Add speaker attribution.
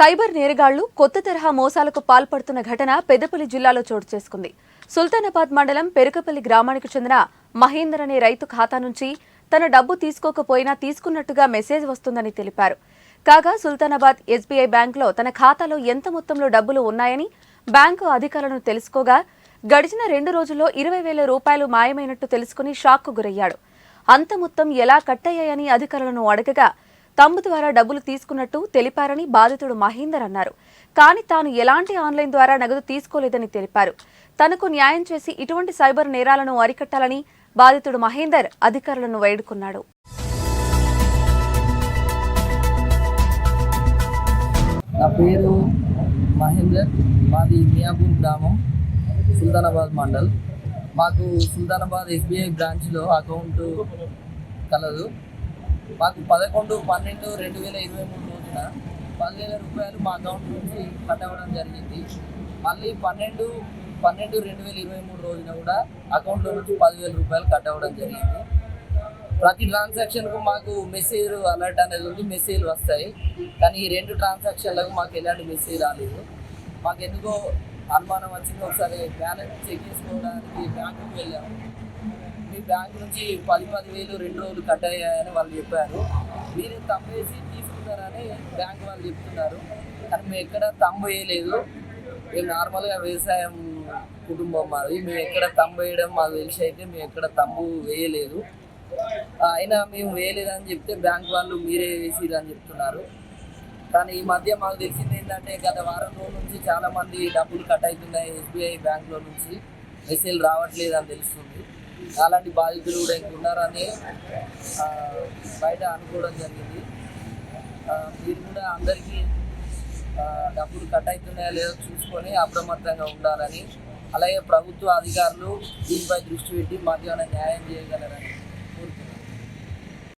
Speaker 1: Cyber నేరగాళ్ళు కొత్త తరహా మోసాలకు పాల్పడుతున్న ఘటన పెద్దపల్లి జిల్లాలో చోటు చేసుకుంది. సుల్తానాబాద్ మండలం పెరుకపల్లి గ్రామానికి చెందిన మహేందర్ అనే రైతు ఖాతా నుంచి తన డబ్బు తీసుకోకపోయినా తీసుకున్నట్టుగా మెసేజ్ వస్తుందని తెలిపారు. కాగా సుల్తానాబాద్ ఎస్బీఐ బ్యాంకులో తన ఖాతాలో ఎంత మొత్తంలో డబ్బులు ఉన్నాయని బ్యాంకు అధికారులను తెలుసుకోగా గడిచిన రెండు రోజుల్లో ఇరవై వేల రూపాయలు మాయమైనట్టు తెలుసుకుని షాక్కు గురయ్యాడు. అంత మొత్తం ఎలా కట్టయ్యాయని అధికారులను అడగగా తమ్ము ద్వారా డబ్బులు తీసుకున్నట్టు తెలిపారని బాధితుడు మహేందర్ అన్నారు. కానీ తాను ఎలాంటి ఆన్లైన్ ద్వారా నగదు తీసుకోలేదని తెలిపారు. తనకు న్యాయం చేసి ఇటువంటి సైబర్ నేరాలను అరికట్టాలని బాధితుడు మహేందర్ అధికారులను వేడుకున్నాడు.
Speaker 2: నా పేరు మహేందర్. మాది మియాపూర్ గ్రామం సుల్తానాబాద్ మండల్. మాకు సుల్తానాబాద్ ఎస్బీఐ బ్రాంచ్లో అకౌంట్ కలదు. మాకు పదకొండు పన్నెండు రెండు వేల ఇరవై మూడు రోజున పదివేల రూపాయలు మా అకౌంట్ నుంచి కట్ అవ్వడం జరిగింది. మళ్ళీ పన్నెండు పన్నెండు రెండు వేల ఇరవై మూడు రోజున కూడా అకౌంట్లో నుంచి పదివేల రూపాయలు కట్ అవ్వడం జరిగింది. ప్రతి ట్రాన్సాక్షన్కు మాకు మెసేజ్ అలర్ట్ అనేది ఉంది మెసేజ్లు వస్తాయి. కానీ ఈ రెండు ట్రాన్సాక్షన్లకు మాకు ఎలాంటి మెసేజ్ రాలేదు. మాకు ఎందుకో అనుమానం వచ్చింది. ఒకసారి బ్యాలెన్స్ చెక్ చేసుకోవడానికి బ్యాంకుకి వెళ్ళాము. మీ బ్యాంక్ నుంచి పది పది వేలు రెండు రోజులు కట్ అయ్యాయని వాళ్ళు చెప్పారు. మీరు తమ్ము వేసి తీసుకున్నారని బ్యాంక్ వాళ్ళు చెప్తున్నారు. కానీ మేము ఎక్కడ తమ్ము వేయలేదు. మేము నార్మల్గా వ్యవసాయం కుటుంబం మాది. మేము ఎక్కడ తమ్ము వేయడం మాకు తెలిసి అయితే మేము ఎక్కడ తమ్ము వేయలేదు. అయినా మేము వేయలేదని చెప్తే బ్యాంక్ వాళ్ళు మీరే వేసిరు అని చెప్తున్నారు. కానీ ఈ మధ్య మాకు తెలిసింది ఏంటంటే గత వారం రోజుల నుంచి చాలా మంది డబ్బులు కట్ అవుతున్నాయి ఎస్బీఐ బ్యాంక్లో నుంచి. మెసేజ్ రావట్లేదు అని తెలుస్తుంది. అలాంటి బాధితులు కూడా ఇంకా ఉన్నారని బయట అనుకోవడం జరిగింది. మీరు కూడా అందరికీ డబ్బులు కట్ అవుతున్నాయా లేదో చూసుకొని అప్రమత్తంగా ఉండాలని అలాగే ప్రభుత్వ అధికారులు దీనిపై దృష్టి పెట్టి మాకు ఏమైనా న్యాయం చేయగలరని